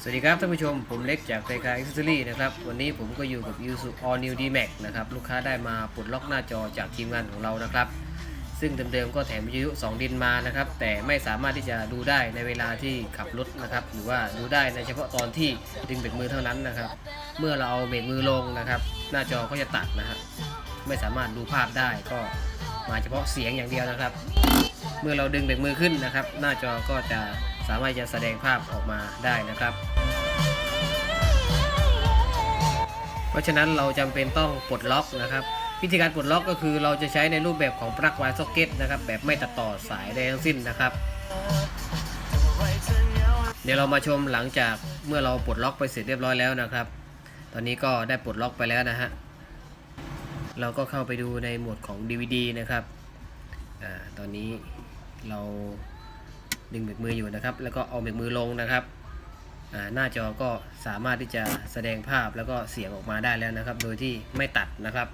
สวัสดีครับท่านผู้ชมผมเล็กจากรายการ Accessory นะครับวันนี้ผมก็อยู่กับ u s u All New D-Max นะครับลูกค้าได้มาปลดล็อกหน้าจอจากทีมงานของเรานะครับ ซึ่งเดิมๆก็แถมวิทยุ2ดินมานะครับ แต่ไม่สามารถที่จะดูได้ในเวลาที่ขับรถนะครับ หรือว่าดูได้ในเฉพาะตอนที่ดึงเบรกมือเท่านั้นนะครับ เมื่อเราเอาเบรกมือลงนะครับ หน้าจอก็จะตัดนะฮะไม่สามารถดูภาพได้ก็มาเฉพาะเสียงอย่างเดียวนะครับ เมื่อเราดึงเบรกมือขึ้นนะครับ หน้าจอก็จะ สามารถจะแสดงภาพออกมาได้นะครับ เพราะฉะนั้นเราจำเป็นต้องปลดล็อกนะครับ วิธีการปลดล็อกก็คือเราจะใช้ในรูปแบบของปลั๊กไวซ็อกเก็ตนะครับ แบบไม่ตัดต่อสายใดทั้งสิ้นนะครับ เดี๋ยวเรามาชมหลังจากเมื่อเราปลดล็อกไปเสร็จเรียบร้อยแล้วนะครับ ตอนนี้ก็ได้ปลดล็อกไปแล้วนะฮะเราก็เข้าไปดูในโหมดของ DVD นะครับอาตอนนี้เรา ดึงเบรกมืออยู่นะครับ แล้วก็เอาเบรกมือลงนะครับหน้าจอก็สามารถที่จะแสดงภาพแล้วก็เสียงออกมาได้แล้วนะครับ โดยที่ไม่ตัดนะครับ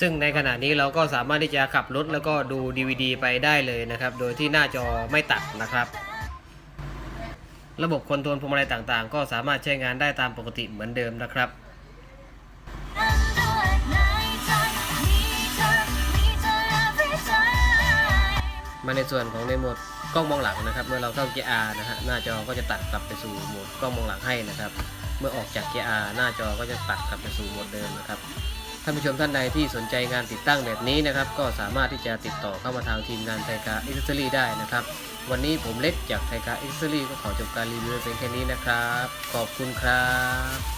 ซึ่งในขณะนี้เราก็สามารถที่จะขับรถแล้วก็ดู DVD ไปได้เลยนะครับ โดยที่หน้าจอไม่ตัดนะครับ ระบบคอนโทรลพวงมาลัยต่างๆ ก็สามารถใช้งานได้ตามปกติเหมือนเดิมนะครับ มาในส่วนของในโหมดกล้องมองหลังนะครับ เมื่อเราเข้าเกียร์ R นะฮะหน้าจอก็จะตัดกลับไปสู่โหมดกล้องมองหลังให้นะครับ เมื่อออกจากเกียร์ R หน้าจอก็จะตัดกลับไปสู่โหมดเดิมนะครับท่านผู้ชมท่านใดที่สนใจงานติดตั้งแบบนี้นะครับ ก็สามารถที่จะติดต่อเข้ามาทางทีมงานไทกาอิสเซอรี่ได้นะครับ วันนี้ผมเล็กจากไทกาอิสเซอรี่ก็ขอจบการรีวิวเพียงแค่นี้นะครับ ขอบคุณครับ